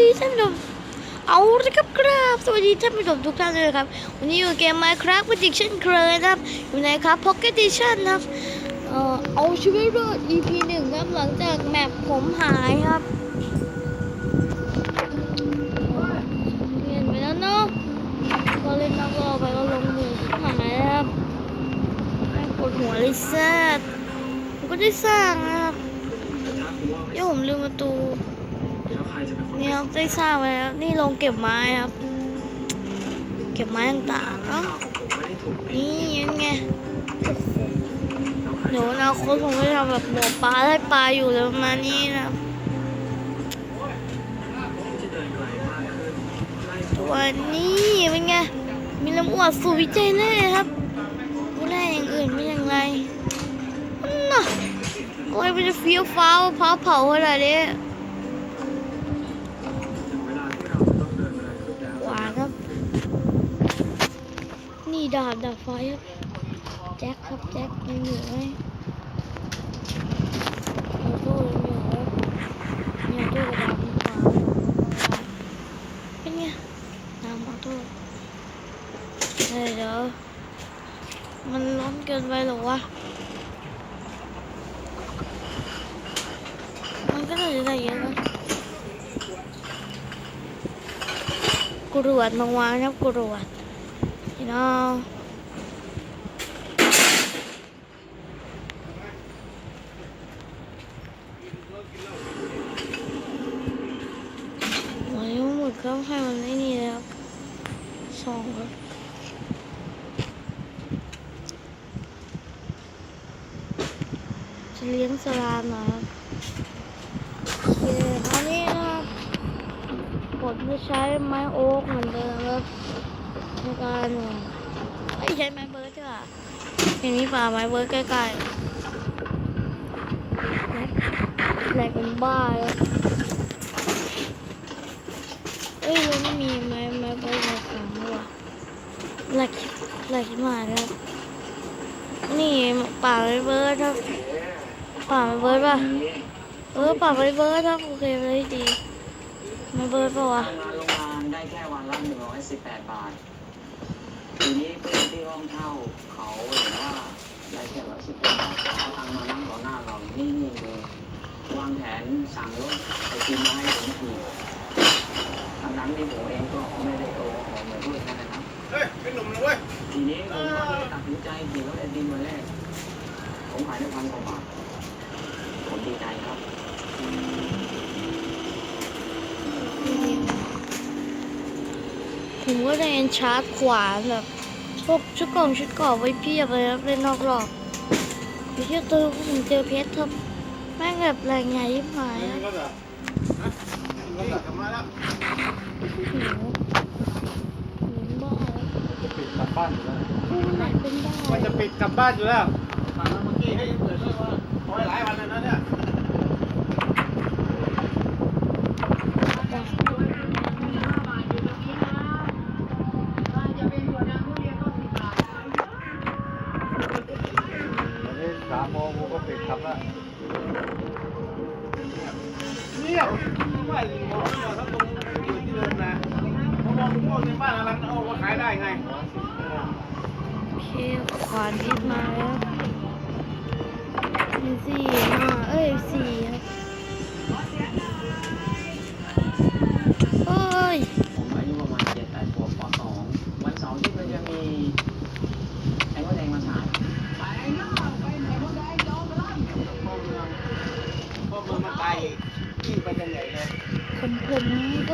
ดีท่านผู้ชมเอาละครับครับสวัสดีท่านผู้ชมทุกท่านเลยครับ วันนี้อยู่เกม Minecraft กันอีกเช่นเคยนะครับ อยู่ในครับ Pocket Edition นะครับเอาชีวิตรอด EP หนึ่งครับ หลังจากแมปผมหายครับเรียนไปแล้วเนาะก็เล่นนักรอไปก็ลงมือหายครับแม่ปวดหัวเลยแซ่ดผมก็ได้สร้างนะครับเดี๋ยวผมลืมประตู นี่ครับได้ทราบไว้แล้วนี่ลงเก็บไม้ครับ เก็บไม้ต่างๆเนาะนี่ยังไงเดี๋ยวอนาคตผมก็จะทำแบบหมอปลาไล่ปลาอยู่เลยประมาณนี้นะครับตัวนี้เป็นไงมีลำอวดสู่วิจัยแน่ครับไม่ได้อย่างอื่นไม่อย่างไรน่ะโอ้ยมันจะเฟี้ยวฟ้าวเผาเผาขนาดนี้ห นี่ดาบดาบไฟครับแจ็คครับแจ็คยังอยู่ไหมออโต้ยังอยู่ครับมีออโต้กับดาบดีกว่าเป็นไงดาบออโต้เฮ้ยเดี๋ยวมันร้อนเกินไปหรอวะมันก็น่าจะได้เยอะนะกรวดมาวางครับกรวด พี่น้องหัวนี้หมดก็ให้มันไอ้นี่แล้วสองครับจะเลี้ยงสลามหน่อยครับโอเคอันนี้นะครับผมจะใช้ไม้โอ๊กเหมือนเดิมครับ ในการไม่ใช้ไม้เบิร์ดใช่ป่ะเห็นมีป่าไม้เบิร์ดใกล้ๆแหลกเป็นบ้าเลยเอ้ยเราไม่มีไม้ไม้เบิร์ดในถังด้วยแหลกแหลกมาแล้วนี่ป่าไม้เบิร์ดครับป่าไม้เบิร์ดป่ะเออป่าไม้เบิร์ดครับโอเคเลยดีไม่เบิร์ดป่ะวะงานโรงงานได้แค่วันละ118 บาท ทีนี้เพื่อนที่ห้องเช่าเขาเห็นว่าได้แค่ร้อยสิบแปดบาทเขาทำมานั่งต่อหน้าเรานี่นี่เลยวางแผนสั่งรถไปกินมาให้ผมทีทั้งนั้นที่ผมเองก็ไม่ได้โตของมาด้วยนะครับเฮ้ยเป็นหนุ่มนะเว้ยทีนี้ผมก็เลยตัดสินใจขี่รถไอติมมาแรกผมขายได้พันกว่าบาทผมดีใจครับผมก็ได้เอ็นชาร์จขวาแบบ พวกชุดกล่องชุดเกรอบไว้เพียบเลยครับเล่นนอกรอบไปเที่ยวตัวผมเจอเพชรครับแม่งแบบแรงใหญ่ยิ่งหายครับรถเหรอฮะรถเหรอกลับมาแล้วหิวหิวบ้าจะปิดกลับบ้านอยู่แล้วพูดไหนเป็นบ้าว่าจะปิดกลับบ้านอยู่แล้วฟังเมื่อกี้ให้เปิดด้วยว่าคอยหลายวันแล้วนะเนี่ย เงียบไม่มองไม่ถ้าตรงอยู่ที่เดิมนะผมมองพวกในบ้านอะไรมันเอามาขายได้ไง โอเคขวานพิษมาแล้ว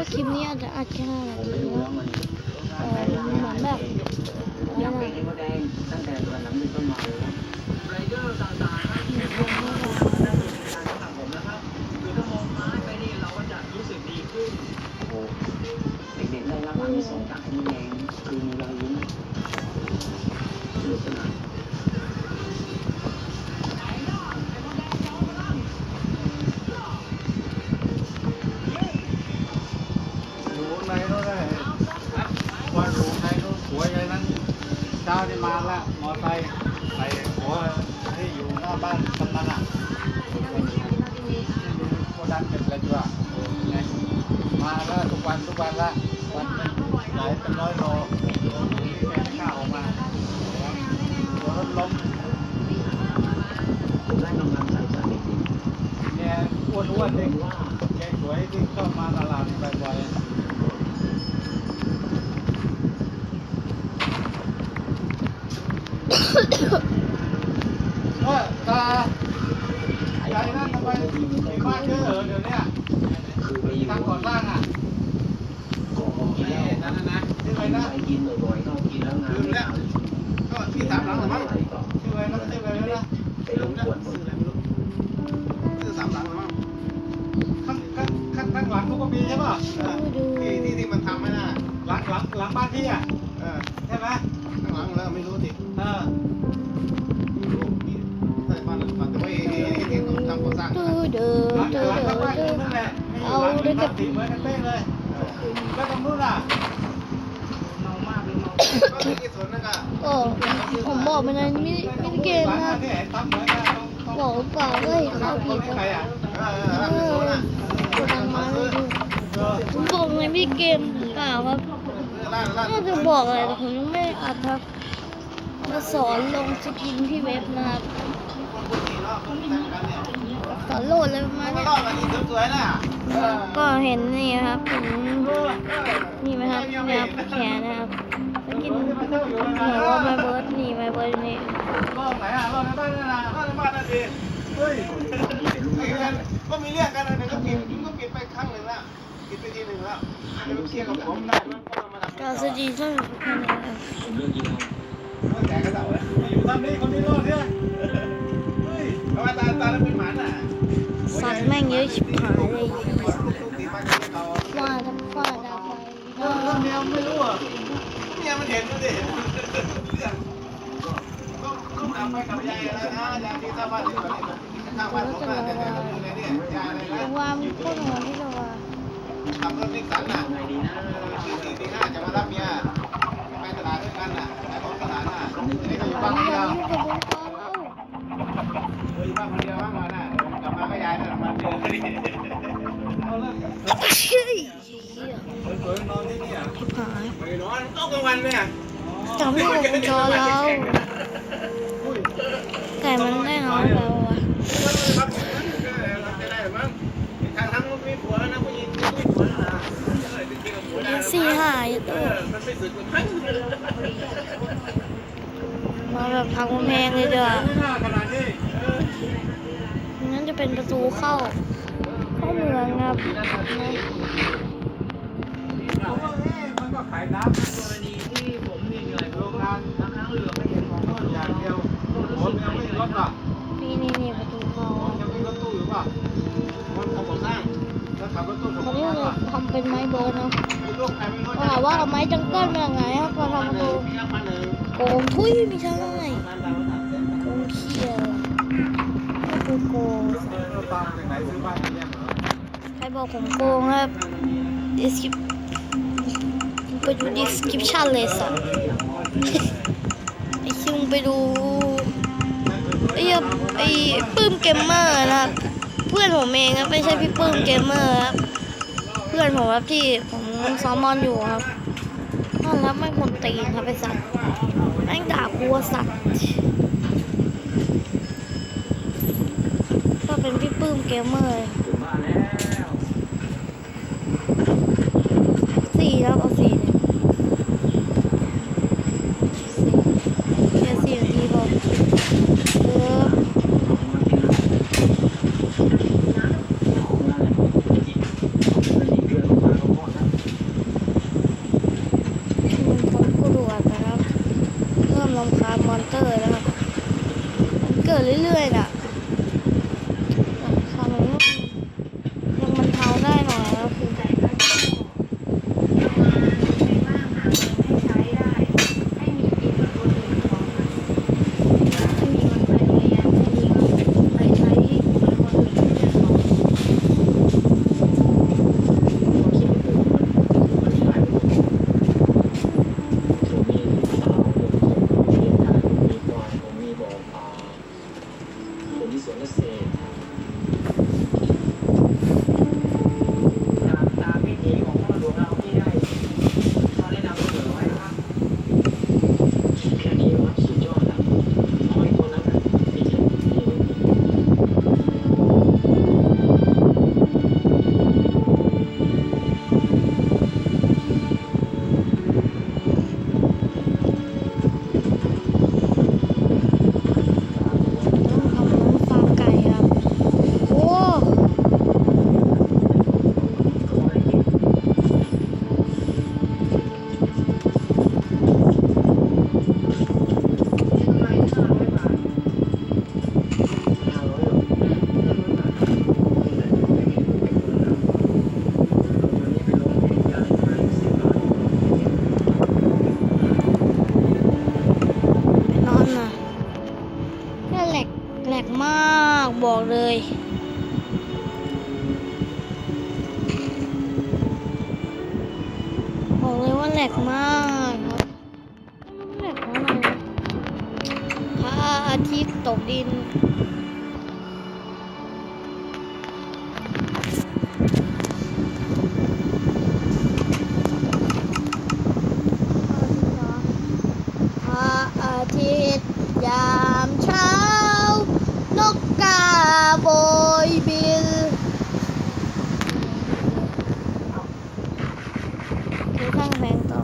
ผมก็คลิป เป็นร้อยโลโลนี้แกไม่กล้าออกมาหัวรถล้มได้กำลังใจจากเด็กเนี่ยอ้วนอ้วนเด็กแกสวยที่เข้ามาตลาดบ่อยๆเออตาใหญ่นั่นทำไมมีบ้านเยอะเหรอเดี๋ยวนี้ กินบ่อยๆก็กินแล้วงานไม่ทำก็ที่สามหลังหรือมั้งชื่ออะไรนะชื่ออะไรนะไปรบกวนหมดที่สามหลังหรือมั้งข้างข้างข้างข้างหลังเขาก็มีใช่ป่ะเออที่ที่ที่มันทำไม่น่ะหลังหลังหลังบ้านพี่อะเออใช่ไหมข้างหลังแล้วไม่รู้สิเออไม่รู้มีใช่บ้านหรือเปล่าแต่ว่าไอ้ไอ้ไอ้ที่ต้องทำก่อสร้างดูนะดูหลังดูหลังดูข้างบ้านดูนั่นแหละเอาหลังด้วยกับ้านบสีเหมือนกันเป๊ะเลยแล้วตรงนู้นอะ โอ้ผมบอกมันในมินิมิเกมหลังนะอันที่เห็นทำเหมือนกันต้องบอกเปล่าเห็นเขาผิดใครนะอะเออเออที่สวนน่ะกำลังมาเลยดูผมบอกในมิเกมเปล่าครับน่าจะบอกอะไรแต่ผมยังไม่อัดครับมาสอนลงสกินที่เว็บนะครับสอนโหลดอะไรประมาณนเนี้ยก็เห็นนี่ครับเห็นนี่ไหมครับนี่ครับแขนนะครับ สกินหัวไมเบิร์ดนี่ไมเบิร์ดนี่รอบไหนอะรอบในบ้านนั่นน่ะบ้านในบ้านนั่นสิเฮ้ยก็มีเรื่องกันนะก็ปิดก็ปิดไปครั้งหนึ่งล้วปิดไปทีหนึ่งแล้วไม่รู้เคลียร์กับผมได้มันก็มาทำกาสจีช่างแค่นี้ครับผมเลิกกินแล้วแกก็เต่าเลยอยู่ทำนี่คนนี้รอดเนี่ยเฮ้ยเพราตาตาแล้วเป็นหมันอะสัตว์แม่งเยอะชิบหายเลยตีมาที่าฟาดทั้งฟาดเอาไปเออแล้วแมวไม่รู้อะ เนี่ยมันเห็นดูดิเรื่องก็ก็ทำไปกับยายแล้วนะยายที่ชาวบ้านที่แบบนี้ข้างบ้านผมน่ะแต่แต่ก็อยู่ในเนี่ยยายอะไรแต่นะว่ามันโคตรหัวที่เราว่าขับรถนิสสันน่ะไงดีนะตีสี่ตีห้าจะมารับเมียไปตลาดด้วยกันน่ะขายของตลาดน่ะนี่ก็อยู่ตอบ้านนนี้เดียวมันไม่กระดูกคอเอ้าเอออยู่บ้านคนเดียวบ้างมาน่ะกลับมาก็ยายน่ะมาเจอนี่เอาเลิกเฮ้ยเหี้ยสวยๆนอนที่นี่อะชิบ หายไปนอนต้องกลางวันเนี่ยจำไม่ได้วงจรเราอุ้ยไก่มันได้น้อยไปวะรับรับได้หรือมั้งทางทั้งมีผัวนะผู้หญิงมีผัวนะเออจริงๆกับผัวได้สี่ห้าอยู่เอตัวอมันไม่สึกมันพังมาแบบทางกำแพงเลยเด้อไม่น่าขนาดนี้งั้นจะเป็นประตูเข้า เข้าเมืองครับผมว่าเอ๊ะมันก็ขายน้ำกรณีที่ผมเหนื่อยๆโรงงานบางครั้งเหลือไม่เห็นของก็อย่างเดียวผมยังไม่รถอะนี่นี่นี่ประตูเขาผมยังไมีรถตู้อยู่ป่ะคนเขาบอกสร้างแล้วขับรถตู้ผมตอนนี้เราป่ะทำเป็นไม้เบิร์ดเนาะถามว่าเอาไม้จังเกิลมาจากไหนครับมาทำประตูโกงทุยไม่ใช่โกงเขียวก็คือโกงใครบอกผมโกงครับ descrip ไปดู description เลยสัสไอคิวไปดูไอ้ไอ้ปื้มเกมเมอร์นะครับ เพื่อนผมเองครับไม่ใช่พี่ปื้มเกมเมอร์ครับ เพื่อนผมครับที่ผมซ้อมบอลอยู่ครับนั่นแล้วไม่คนตีนครับไอสัตว์แม่งด่ากูว่าสัตว์ก็เป็นพี่ปื้มเกมเมอร์ ลกมากครับแหลกมากพระอาทิตย์ตกดิน คือข้างแพงต่อ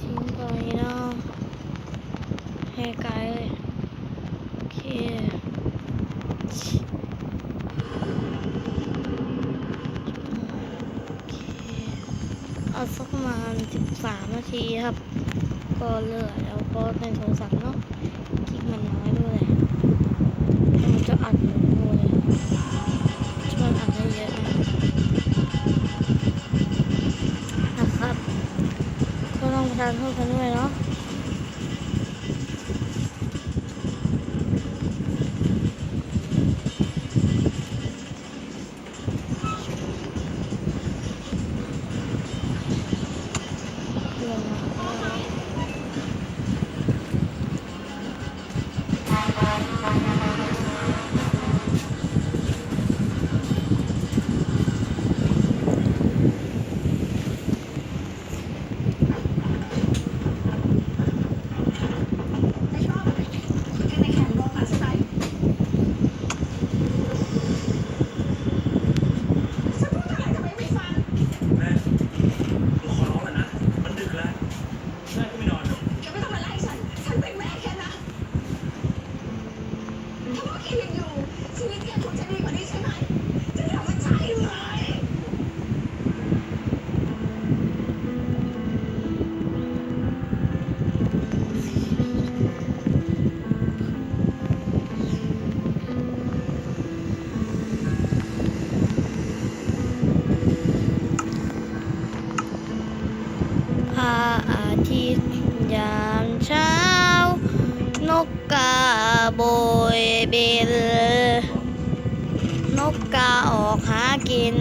ทิ้งไปเนาะให้ไกลเลยโอเคโอเค เอาสักประมาณสิบสามนาทีครับ ก็เหลือแล้วก็เป็นโทรศัพท์เนาะคลิกมันน้อยด้วยแหละแล้วมันจะอัดหนูด้วยมันอัดได้เยอะนะนะครับ ก็ต้องประทานโทษกันด้วยเนาะ นกกาออกหากิน